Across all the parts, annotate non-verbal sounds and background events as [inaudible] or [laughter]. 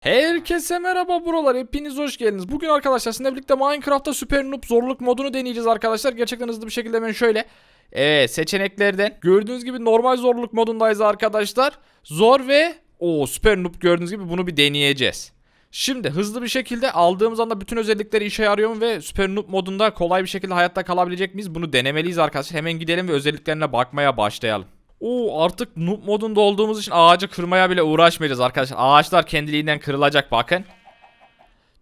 Herkese merhaba buralar hepiniz hoş geldiniz. Bugün arkadaşlar sizinle birlikte Minecraft'ta Super Noob zorluk modunu deneyeceğiz arkadaşlar. Gerçekten hızlı bir şekilde ben şöyle Evet seçeneklerden gördüğünüz gibi normal zorluk modundayız arkadaşlar. Zor ve o Super Noob gördüğünüz gibi bunu bir deneyeceğiz. Şimdi hızlı bir şekilde aldığımız anda bütün özellikleri işe yarıyor mu ve Super Noob modunda kolay bir şekilde hayatta kalabilecek miyiz? Bunu denemeliyiz arkadaşlar. Hemen gidelim ve özelliklerine bakmaya başlayalım. Oo artık noob modunda olduğumuz için ağacı kırmaya bile uğraşmayacağız arkadaşlar. Ağaçlar kendiliğinden kırılacak bakın.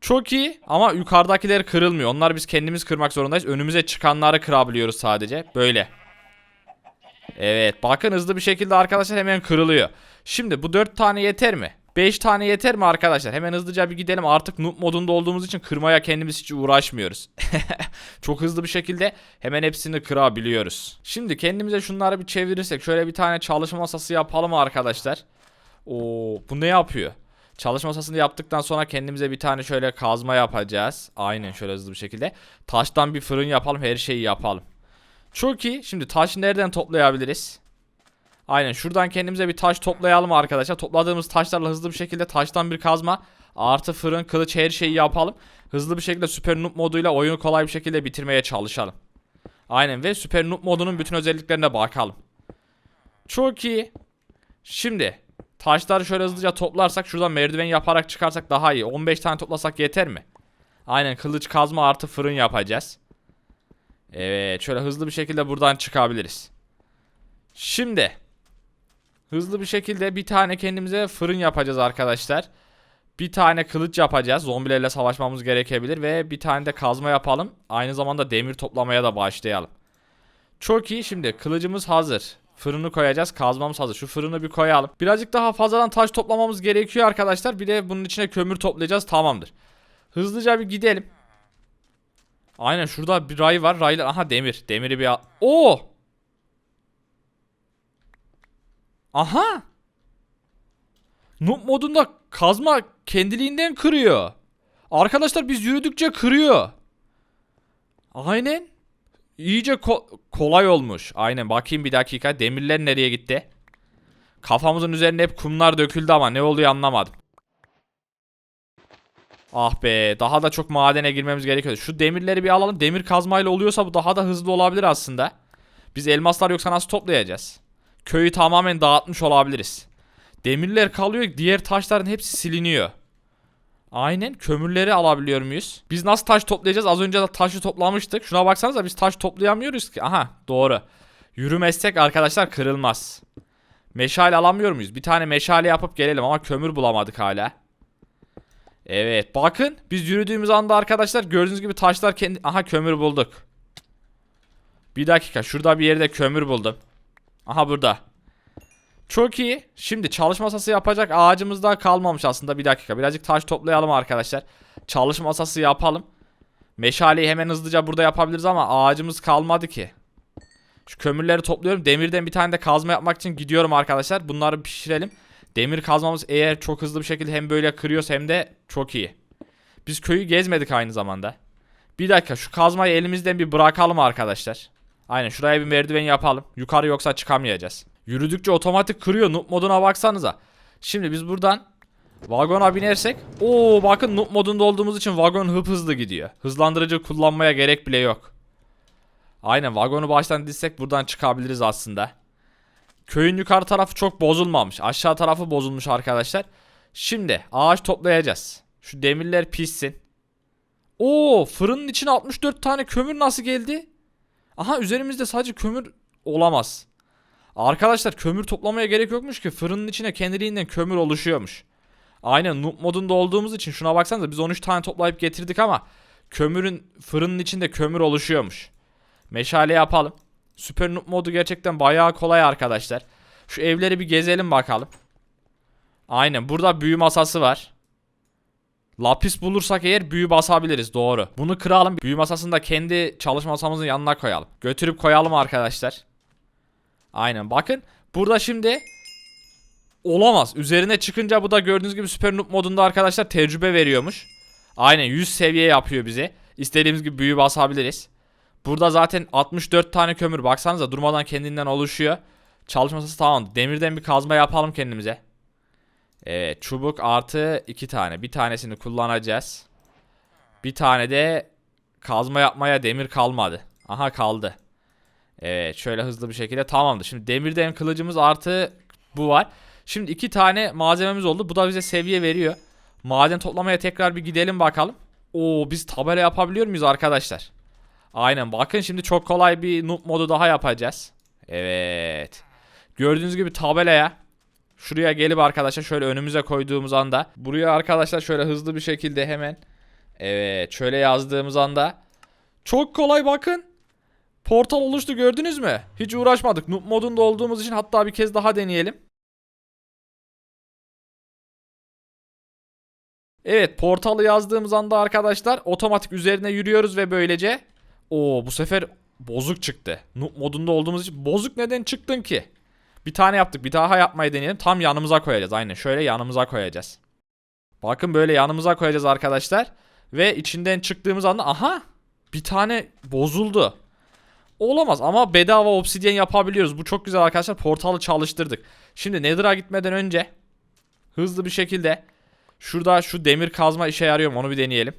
Çok iyi ama yukarıdakiler kırılmıyor. Onlar biz kendimiz kırmak zorundayız. Önümüze çıkanları kırabiliyoruz sadece. Böyle. Evet bakın hızlı bir şekilde arkadaşlar hemen kırılıyor. Şimdi bu 4 tane yeter mi? 5 tane yeter mi arkadaşlar? Hemen hızlıca bir gidelim. Artık noob modunda olduğumuz için kırmaya kendimiz hiç uğraşmıyoruz. [laughs] Çok hızlı bir şekilde hemen hepsini kırabiliyoruz. Şimdi kendimize şunları bir çevirirsek şöyle bir tane çalışma masası yapalım arkadaşlar. Oo, bu ne yapıyor? Çalışma masasını yaptıktan sonra kendimize bir tane şöyle kazma yapacağız. Aynen şöyle hızlı bir şekilde. Taştan bir fırın yapalım, her şeyi yapalım. Çok iyi. Şimdi taş nereden toplayabiliriz? Aynen şuradan kendimize bir taş toplayalım arkadaşlar. Topladığımız taşlarla hızlı bir şekilde taştan bir kazma artı fırın, kılıç her şeyi yapalım. Hızlı bir şekilde Super Noob moduyla oyunu kolay bir şekilde bitirmeye çalışalım. Aynen ve Super Noob modunun bütün özelliklerine bakalım. Çok iyi. Şimdi taşları şöyle hızlıca toplarsak şuradan merdiven yaparak çıkarsak daha iyi. 15 tane toplasak yeter mi? Aynen kılıç kazma artı fırın yapacağız. Evet şöyle hızlı bir şekilde buradan çıkabiliriz. Şimdi hızlı bir şekilde bir tane kendimize fırın yapacağız arkadaşlar. Bir tane kılıç yapacağız. Zombilerle savaşmamız gerekebilir ve bir tane de kazma yapalım. Aynı zamanda demir toplamaya da başlayalım. Çok iyi. Şimdi kılıcımız hazır. Fırını koyacağız. Kazmamız hazır. Şu fırını bir koyalım. Birazcık daha fazladan taş toplamamız gerekiyor arkadaşlar. Bir de bunun içine kömür toplayacağız. Tamamdır. Hızlıca bir gidelim. Aynen şurada bir ray var. Raylar. Aha demir. Demiri bir al. Oo! Aha! Noob modunda kazma kendiliğinden kırıyor. Arkadaşlar biz yürüdükçe kırıyor. Aynen. İyice ko- kolay olmuş. Aynen bakayım bir dakika. Demirler nereye gitti? Kafamızın üzerine hep kumlar döküldü ama ne oluyor anlamadım. Ah be daha da çok madene girmemiz gerekiyor. Şu demirleri bir alalım. Demir kazmayla oluyorsa bu daha da hızlı olabilir aslında. Biz elmaslar yoksa nasıl toplayacağız? Köyü tamamen dağıtmış olabiliriz. Demirler kalıyor, diğer taşların hepsi siliniyor. Aynen kömürleri alabiliyor muyuz? Biz nasıl taş toplayacağız? Az önce de taşı toplamıştık. Şuna baksanıza biz taş toplayamıyoruz ki. Aha doğru. Yürümezsek arkadaşlar kırılmaz. Meşale alamıyor muyuz? Bir tane meşale yapıp gelelim ama kömür bulamadık hala. Evet bakın biz yürüdüğümüz anda arkadaşlar gördüğünüz gibi taşlar kendi... Aha kömür bulduk. Bir dakika şurada bir yerde kömür buldum. Aha burada. Çok iyi. Şimdi çalışma masası yapacak ağacımız daha kalmamış aslında. Bir dakika. Birazcık taş toplayalım arkadaşlar. Çalışma masası yapalım. Meşaleyi hemen hızlıca burada yapabiliriz ama ağacımız kalmadı ki. Şu kömürleri topluyorum. Demirden bir tane de kazma yapmak için gidiyorum arkadaşlar. Bunları pişirelim. Demir kazmamız eğer çok hızlı bir şekilde hem böyle kırıyorsa hem de çok iyi. Biz köyü gezmedik aynı zamanda. Bir dakika şu kazmayı elimizden bir bırakalım arkadaşlar. Aynen şuraya bir merdiven yapalım. Yukarı yoksa çıkamayacağız. Yürüdükçe otomatik kırıyor. Noob moduna baksanıza. Şimdi biz buradan vagona binersek. Oo bakın noob modunda olduğumuz için vagon hıp hızlı gidiyor. Hızlandırıcı kullanmaya gerek bile yok. Aynen vagonu baştan dizsek buradan çıkabiliriz aslında. Köyün yukarı tarafı çok bozulmamış. Aşağı tarafı bozulmuş arkadaşlar. Şimdi ağaç toplayacağız. Şu demirler pişsin. Oo fırının içine 64 tane kömür nasıl geldi? Aha üzerimizde sadece kömür olamaz. Arkadaşlar kömür toplamaya gerek yokmuş ki fırının içine kendiliğinden kömür oluşuyormuş. Aynen noob modunda olduğumuz için şuna baksanıza biz 13 tane toplayıp getirdik ama kömürün fırının içinde kömür oluşuyormuş. Meşale yapalım. Süper noob modu gerçekten bayağı kolay arkadaşlar. Şu evleri bir gezelim bakalım. Aynen burada büyü masası var. Lapis bulursak eğer büyü basabiliriz doğru. Bunu kıralım. Büyü masasını da kendi çalışma masamızın yanına koyalım. Götürüp koyalım arkadaşlar. Aynen bakın. Burada şimdi olamaz. Üzerine çıkınca bu da gördüğünüz gibi Super Noob modunda arkadaşlar tecrübe veriyormuş. Aynen 100 seviye yapıyor bize. İstediğimiz gibi büyü basabiliriz. Burada zaten 64 tane kömür. Baksanıza durmadan kendinden oluşuyor. Çalışması tamam. Demirden bir kazma yapalım kendimize. Evet çubuk artı iki tane. Bir tanesini kullanacağız. Bir tane de kazma yapmaya demir kalmadı. Aha kaldı. Evet şöyle hızlı bir şekilde tamamdır. Şimdi demirden kılıcımız artı bu var. Şimdi iki tane malzememiz oldu. Bu da bize seviye veriyor. Maden toplamaya tekrar bir gidelim bakalım. Oo biz tabela yapabiliyor muyuz arkadaşlar? Aynen bakın şimdi çok kolay bir noob modu daha yapacağız. Evet. Gördüğünüz gibi tabelaya şuraya gelip arkadaşlar şöyle önümüze koyduğumuz anda buraya arkadaşlar şöyle hızlı bir şekilde hemen evet şöyle yazdığımız anda çok kolay bakın. Portal oluştu gördünüz mü? Hiç uğraşmadık. Noob modunda olduğumuz için hatta bir kez daha deneyelim. Evet portalı yazdığımız anda arkadaşlar otomatik üzerine yürüyoruz ve böylece Oo bu sefer bozuk çıktı. Noob modunda olduğumuz için bozuk neden çıktın ki? Bir tane yaptık bir daha yapmayı deneyelim. Tam yanımıza koyacağız aynen şöyle yanımıza koyacağız. Bakın böyle yanımıza koyacağız arkadaşlar. Ve içinden çıktığımız anda aha bir tane bozuldu. Olamaz ama bedava obsidyen yapabiliyoruz. Bu çok güzel arkadaşlar. Portalı çalıştırdık. Şimdi Nether'a gitmeden önce hızlı bir şekilde şurada şu demir kazma işe yarıyor mu onu bir deneyelim.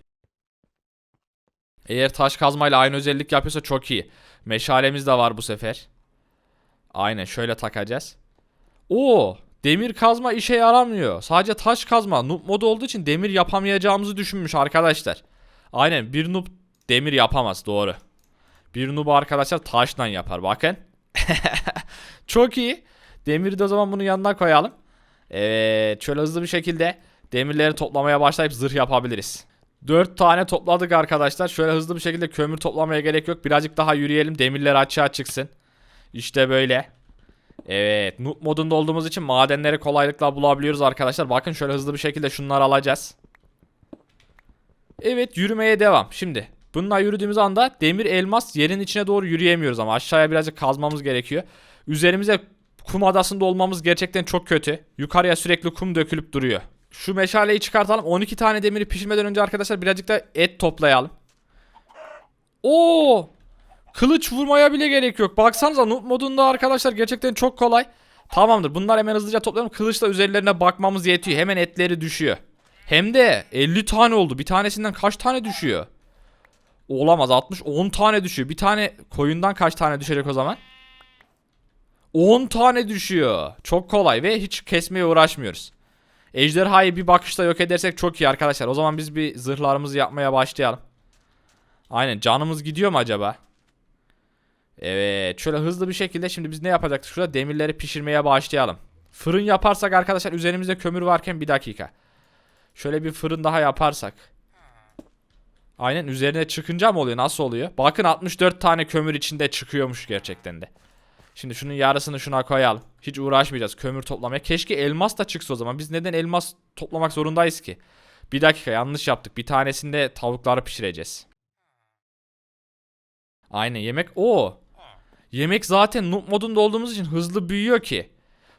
Eğer taş kazmayla aynı özellik yapıyorsa çok iyi. Meşalemiz de var bu sefer. Aynen şöyle takacağız. Oo, demir kazma işe yaramıyor. Sadece taş kazma. Noob modu olduğu için demir yapamayacağımızı düşünmüş arkadaşlar. Aynen bir noob demir yapamaz doğru. Bir noob arkadaşlar taşla yapar bakın. [laughs] Çok iyi. Demiri de o zaman bunun yanına koyalım. Evet şöyle hızlı bir şekilde demirleri toplamaya başlayıp zırh yapabiliriz. 4 tane topladık arkadaşlar. Şöyle hızlı bir şekilde kömür toplamaya gerek yok. Birazcık daha yürüyelim. Demirler açığa çıksın. İşte böyle. Evet. Noob modunda olduğumuz için madenleri kolaylıkla bulabiliyoruz arkadaşlar. Bakın şöyle hızlı bir şekilde şunları alacağız. Evet yürümeye devam. Şimdi bununla yürüdüğümüz anda demir elmas yerin içine doğru yürüyemiyoruz ama aşağıya birazcık kazmamız gerekiyor. Üzerimize kum adasında olmamız gerçekten çok kötü. Yukarıya sürekli kum dökülüp duruyor. Şu meşaleyi çıkartalım. 12 tane demiri pişirmeden önce arkadaşlar birazcık da et toplayalım. Oo! Kılıç vurmaya bile gerek yok. Baksanıza noob modunda arkadaşlar gerçekten çok kolay. Tamamdır. Bunlar hemen hızlıca toplayalım. Kılıçla üzerlerine bakmamız yetiyor. Hemen etleri düşüyor. Hem de 50 tane oldu. Bir tanesinden kaç tane düşüyor? Olamaz 60 10 tane düşüyor. Bir tane koyundan kaç tane düşecek o zaman? 10 tane düşüyor. Çok kolay ve hiç kesmeye uğraşmıyoruz. Ejderhayı bir bakışta yok edersek çok iyi arkadaşlar. O zaman biz bir zırhlarımızı yapmaya başlayalım. Aynen canımız gidiyor mu acaba? Evet şöyle hızlı bir şekilde şimdi biz ne yapacaktık? Şurada demirleri pişirmeye başlayalım. Fırın yaparsak arkadaşlar üzerimizde kömür varken bir dakika. Şöyle bir fırın daha yaparsak. Aynen üzerine çıkınca mı oluyor? Nasıl oluyor? Bakın 64 tane kömür içinde çıkıyormuş gerçekten de. Şimdi şunun yarısını şuna koyalım. Hiç uğraşmayacağız kömür toplamaya. Keşke elmas da çıksa o zaman. Biz neden elmas toplamak zorundayız ki? Bir dakika yanlış yaptık. Bir tanesinde tavukları pişireceğiz. Aynen yemek. o. Yemek zaten noob modunda olduğumuz için hızlı büyüyor ki.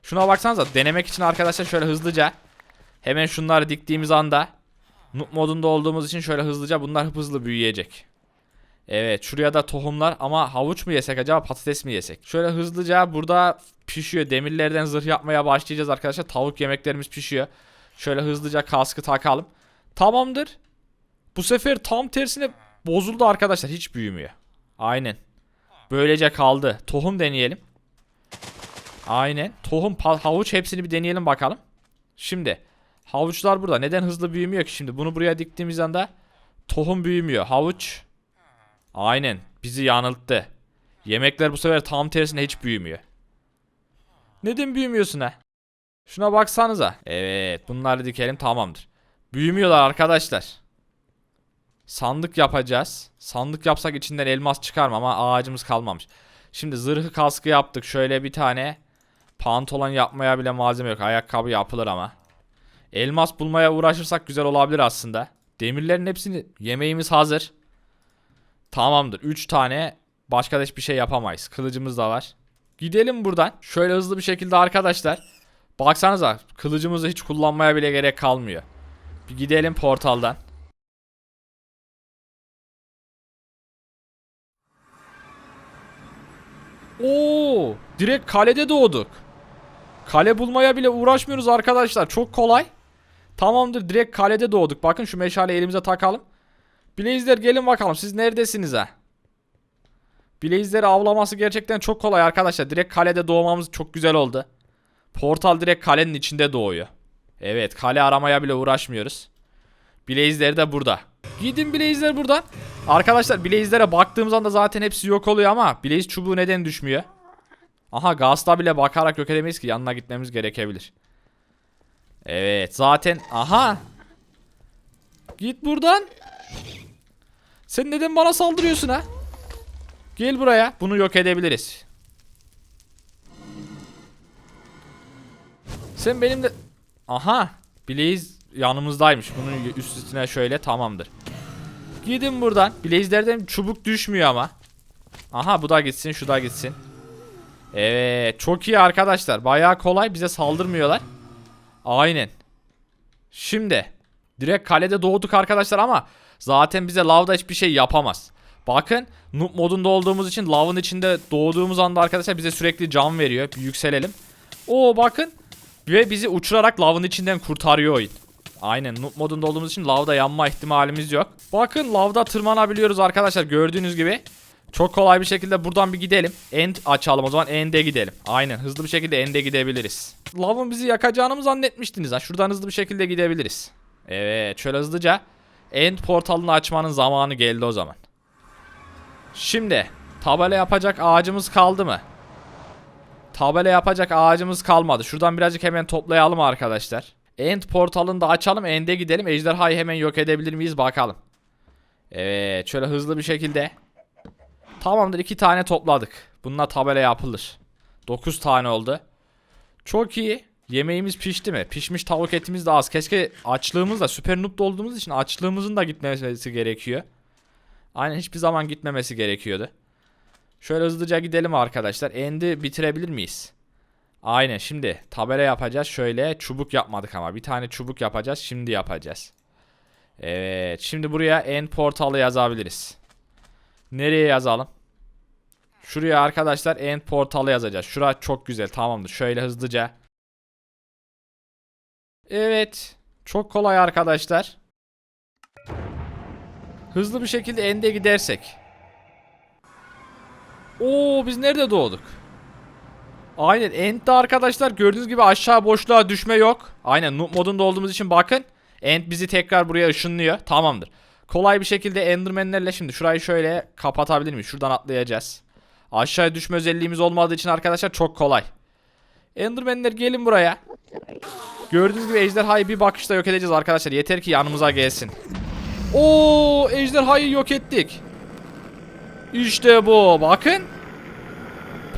Şuna baksanıza denemek için arkadaşlar şöyle hızlıca hemen şunları diktiğimiz anda noob modunda olduğumuz için şöyle hızlıca bunlar hızlı büyüyecek. Evet şuraya da tohumlar ama havuç mu yesek acaba patates mi yesek? Şöyle hızlıca burada pişiyor. Demirlerden zırh yapmaya başlayacağız arkadaşlar. Tavuk yemeklerimiz pişiyor. Şöyle hızlıca kaskı takalım. Tamamdır. Bu sefer tam tersine bozuldu arkadaşlar. Hiç büyümüyor. Aynen. Böylece kaldı. Tohum deneyelim. Aynen. Tohum, havuç hepsini bir deneyelim bakalım. Şimdi havuçlar burada. Neden hızlı büyümüyor ki şimdi? Bunu buraya diktiğimiz anda tohum büyümüyor. Havuç Aynen. Bizi yanılttı. Yemekler bu sefer tam tersine hiç büyümüyor. Neden büyümüyorsun ha? Şuna baksanıza. Evet bunları dikelim tamamdır. Büyümüyorlar arkadaşlar. Sandık yapacağız. Sandık yapsak içinden elmas çıkar mı ama ağacımız kalmamış. Şimdi zırhı kaskı yaptık. Şöyle bir tane pantolon yapmaya bile malzeme yok. Ayakkabı yapılır ama. Elmas bulmaya uğraşırsak güzel olabilir aslında. Demirlerin hepsini yemeğimiz hazır. Tamamdır. 3 tane başka da hiçbir şey yapamayız. Kılıcımız da var. Gidelim buradan. Şöyle hızlı bir şekilde arkadaşlar. Baksanıza kılıcımızı hiç kullanmaya bile gerek kalmıyor. Bir gidelim portaldan. Oo, direkt kalede doğduk. Kale bulmaya bile uğraşmıyoruz arkadaşlar. Çok kolay. Tamamdır direkt kalede doğduk. Bakın şu meşale elimize takalım. Blaze'ler gelin bakalım siz neredesiniz ha? Blaze'leri avlaması gerçekten çok kolay arkadaşlar. Direkt kalede doğmamız çok güzel oldu. Portal direkt kalenin içinde doğuyor. Evet kale aramaya bile uğraşmıyoruz. Blaze'ler de burada. Gidin Blaze'ler buradan. Arkadaşlar Blaze'lere baktığımız anda zaten hepsi yok oluyor ama Blaze çubuğu neden düşmüyor? Aha Gast'a bile bakarak yok edemeyiz ki yanına gitmemiz gerekebilir. Evet zaten aha. Git buradan. Sen neden bana saldırıyorsun ha? Gel buraya. Bunu yok edebiliriz. Sen benim de... Aha. Blaze yanımızdaymış. Bunun üst üstüne şöyle tamamdır. Gidin buradan. Blaze'lerden çubuk düşmüyor ama. Aha bu da gitsin şu da gitsin. Evet çok iyi arkadaşlar. Bayağı kolay bize saldırmıyorlar. Aynen. Şimdi direkt kalede doğduk arkadaşlar ama zaten bize lavda hiçbir şey yapamaz. Bakın noob modunda olduğumuz için lavın içinde doğduğumuz anda arkadaşlar bize sürekli can veriyor. Bir yükselelim. Oo bakın ve bizi uçurarak lavın içinden kurtarıyor oyun. Aynen noob modunda olduğumuz için lavda yanma ihtimalimiz yok. Bakın lavda tırmanabiliyoruz arkadaşlar gördüğünüz gibi. Çok kolay bir şekilde buradan bir gidelim. End açalım o zaman end'e gidelim. Aynen hızlı bir şekilde end'e gidebiliriz. Lavın bizi yakacağını mı zannetmiştiniz ha? Şuradan hızlı bir şekilde gidebiliriz. Evet şöyle hızlıca end portalını açmanın zamanı geldi o zaman. Şimdi tabela yapacak ağacımız kaldı mı? Tabela yapacak ağacımız kalmadı. Şuradan birazcık hemen toplayalım arkadaşlar. End portalını da açalım. End'e gidelim. Ejderhayı hemen yok edebilir miyiz bakalım. Evet şöyle hızlı bir şekilde. Tamamdır iki tane topladık. Bununla tabela yapılır. 9 tane oldu. Çok iyi. Yemeğimiz pişti mi? Pişmiş tavuk etimiz de az. Keşke açlığımız da süper noob olduğumuz için açlığımızın da gitmemesi gerekiyor. Aynen hiçbir zaman gitmemesi gerekiyordu. Şöyle hızlıca gidelim arkadaşlar. End'i bitirebilir miyiz? Aynen şimdi tabela yapacağız. Şöyle çubuk yapmadık ama. Bir tane çubuk yapacağız. Şimdi yapacağız. Evet. Şimdi buraya end portalı yazabiliriz. Nereye yazalım? Şuraya arkadaşlar end portalı yazacağız. Şura çok güzel tamamdır. Şöyle hızlıca. Evet. Çok kolay arkadaşlar. Hızlı bir şekilde end'e gidersek. Oo biz nerede doğduk? Aynen end'de arkadaşlar gördüğünüz gibi aşağı boşluğa düşme yok. Aynen noob modunda olduğumuz için bakın. End bizi tekrar buraya ışınlıyor. Tamamdır. Kolay bir şekilde endermenlerle şimdi şurayı şöyle kapatabilir miyiz? Şuradan atlayacağız. Aşağıya düşme özelliğimiz olmadığı için arkadaşlar çok kolay. Endermenler gelin buraya. Gördüğünüz gibi ejderhayı bir bakışta yok edeceğiz arkadaşlar. Yeter ki yanımıza gelsin. Oo, ejderhayı yok ettik. İşte bu. Bakın.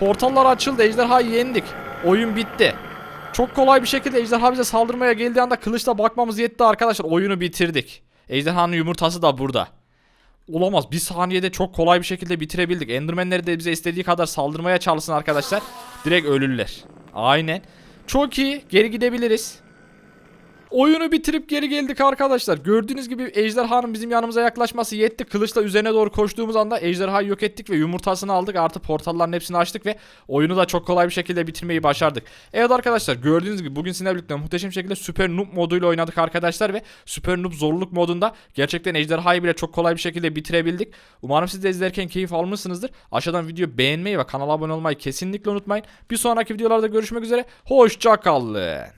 Portallar açıldı. Ejderhayı yendik. Oyun bitti. Çok kolay bir şekilde ejderha bize saldırmaya geldiği anda kılıçla bakmamız yetti arkadaşlar. Oyunu bitirdik. Ejderhanın yumurtası da burada. Olamaz. Bir saniyede çok kolay bir şekilde bitirebildik. Endermenleri de bize istediği kadar saldırmaya çalışsın arkadaşlar. Direkt ölürler. Aynen. Çok iyi. Geri gidebiliriz. Oyunu bitirip geri geldik arkadaşlar. Gördüğünüz gibi ejderhanın bizim yanımıza yaklaşması yetti. Kılıçla üzerine doğru koştuğumuz anda ejderhayı yok ettik ve yumurtasını aldık. Artı portalların hepsini açtık ve oyunu da çok kolay bir şekilde bitirmeyi başardık. Evet arkadaşlar gördüğünüz gibi bugün sizinle birlikte muhteşem şekilde Süper Noob moduyla oynadık arkadaşlar ve Süper Noob zorluk modunda gerçekten ejderhayı bile çok kolay bir şekilde bitirebildik. Umarım siz de izlerken keyif almışsınızdır. Aşağıdan videoyu beğenmeyi ve kanala abone olmayı kesinlikle unutmayın. Bir sonraki videolarda görüşmek üzere. Hoşçakalın.